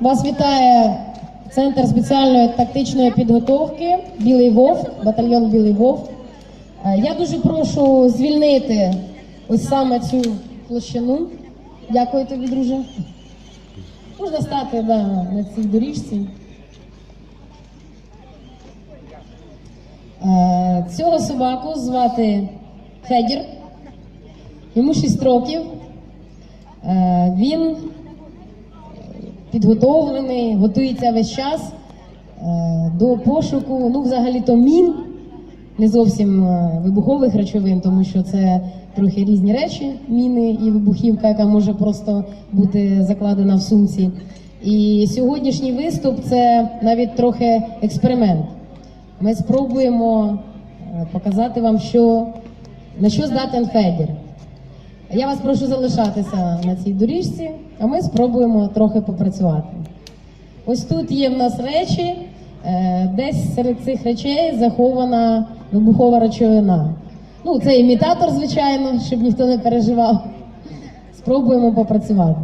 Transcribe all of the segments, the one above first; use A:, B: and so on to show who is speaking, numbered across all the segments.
A: Вас вітає Центр спеціальної тактичної підготовки Білий Вов, батальйон Білий Вов. Е, Я дуже прошу звільнити ось саме цю площину. Дякую тобі, друже. Можна стати да, на цій доріжці. Е, Цього собаку звати Федір. Йому 6 років. Е, Він підготовлений, готується весь час е, до пошуку, ну, взагалі-то мін, не зовсім е, вибухових речовин, тому що це трохи різні речі, міни і вибухівка, яка може просто бути закладена в сумці. І сьогоднішній виступ це навіть трохи експеримент. Ми спробуємо е, показати вам, що, на що здатен Федір. Я вас прошу залишатися на цій доріжці, а ми спробуємо трохи попрацювати. Ось тут є в нас речі, е, десь серед цих речей захована вибухова речовина. Ну, це імітатор, звичайно, щоб ніхто не переживав. Спробуємо попрацювати.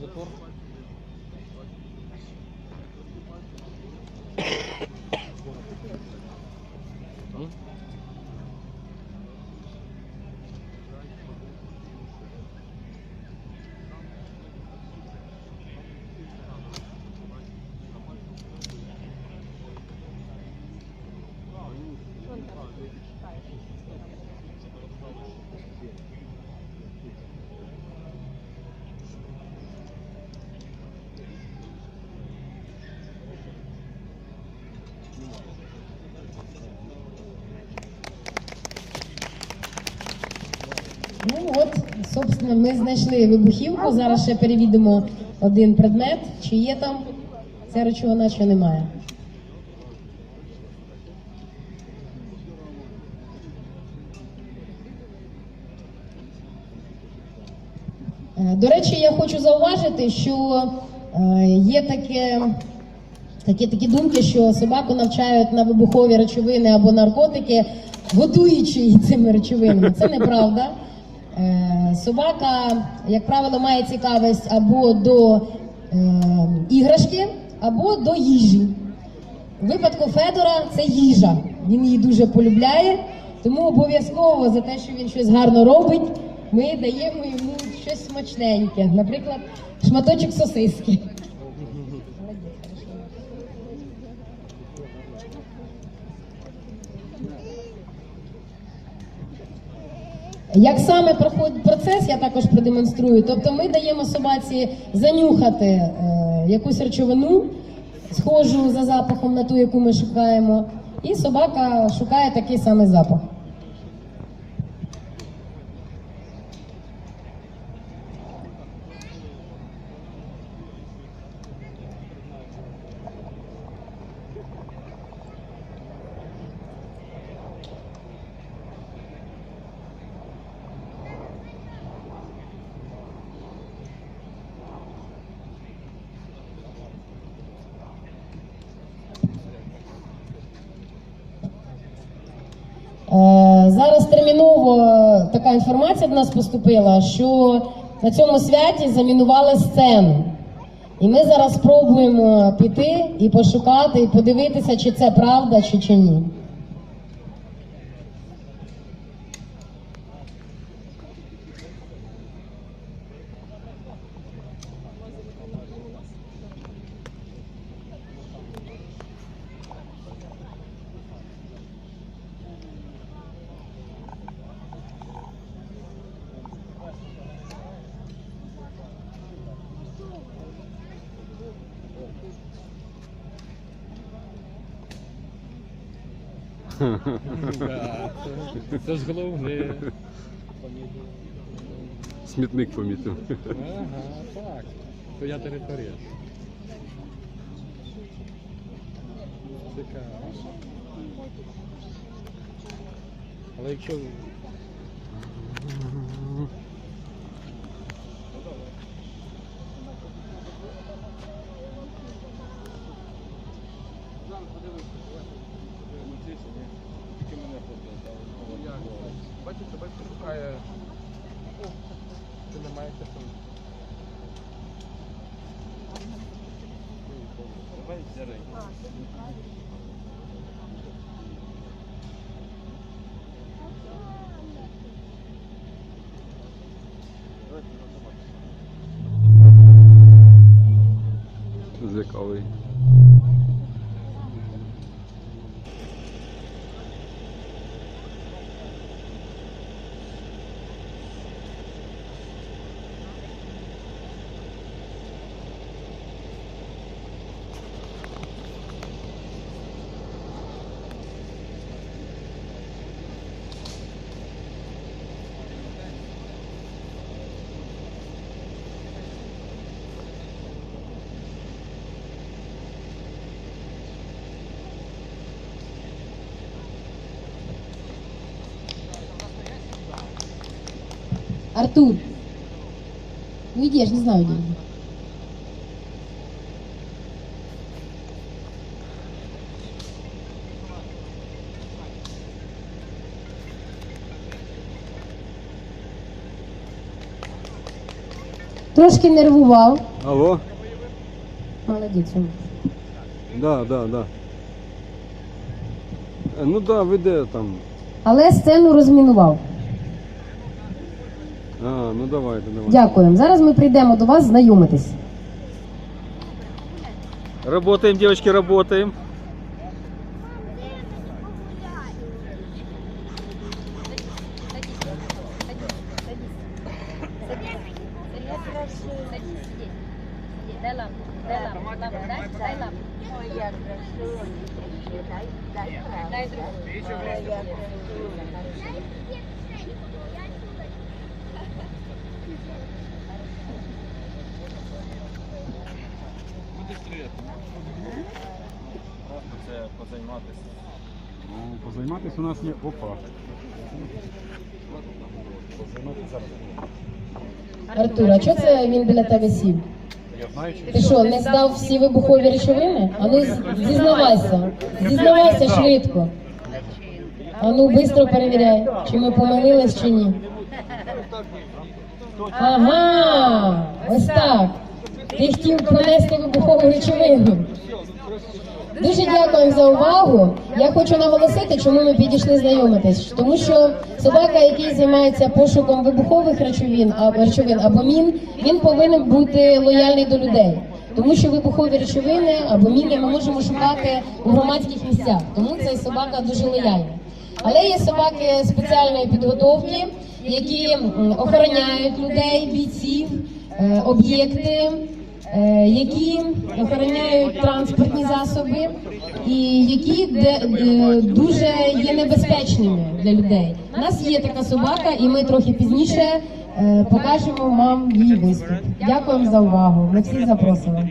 B: Затвор.
A: Собственно, ми знайшли вибухівку. Зараз ще перевідемо один предмет, чи є там ця речовина, чи немає. Е, До речі, я хочу зауважити, що е, є таке, такі, такі думки, що собаку навчають на вибухові речовини або наркотики, готуючи її цими речовинами. Це неправда. Е, Собака, як правило, має цікавість або до е, іграшки, або до їжі. У випадку Федора це їжа. Він її дуже полюбляє, тому обов'язково за те, що він щось гарно робить, ми даємо йому щось смачненьке. Наприклад, шматочок сосиски. Як саме проходить процес, я також продемонструю. Тобто ми даємо собаці занюхати е, якусь речовину, схожу за запахом на ту, яку ми шукаємо, і собака шукає такий самий запах. Е, Зараз терміново така інформація до нас поступила, що на цьому святі замінували сцену. І ми зараз спробуємо піти і пошукати, і подивитися, чи це правда, чи, чи ні.
B: Да, це- Це ж головне.
C: Смітник помітив.
B: Ага, так. Твоя територія. Цікаво. Але якщо собачка шукає. О, Ти не маєш часу. Давай зіри.
C: Злякавий.
A: Артур. Ну иди, я же не знаю, где он. Трошки нервував.
C: Алло?
A: Молодець. Умар.
C: Да, да, да. Е, Ну да, веде там.
A: Але сцену розмінував.
C: А, ну давайте, давайте.
A: Дякуємо. Зараз ми прийдемо до вас знайомитись.
C: Работаем, девочки, работаем.
D: Дай лапу, дай лапу, лапу, дай, дай лапу. Дай другу.
B: Просто це позайматися.
C: Позайматися у нас є опа.
A: Артур, а чого це він біля тебе сів?
B: Що
A: Ти що, не здав всі вибухові речовини? А ну зізнавайся, зізнавайся швидко. А ну швидко перевіряй, чи ми помилились чи ні. Ага, ось так. Ти хотів пронести вибухову речовину. Дуже дякую за увагу. Я хочу наголосити, чому ми підійшли знайомитись. Тому що собака, який займається пошуком вибухових речовин або речовин або мін, він повинен бути лояльний до людей. Тому що вибухові речовини або міни ми можемо шукати у громадських місцях. Тому цей собака дуже лояльний. Але є собаки спеціальної підготовки, які охороняють людей, бійців, е, об'єкти, які охороняють транспортні засоби і які е, дуже є небезпечними для людей. У нас є така собака, і ми трохи пізніше е, покажемо вам її виступ. Дякуємо за увагу. Ми всіх запросили.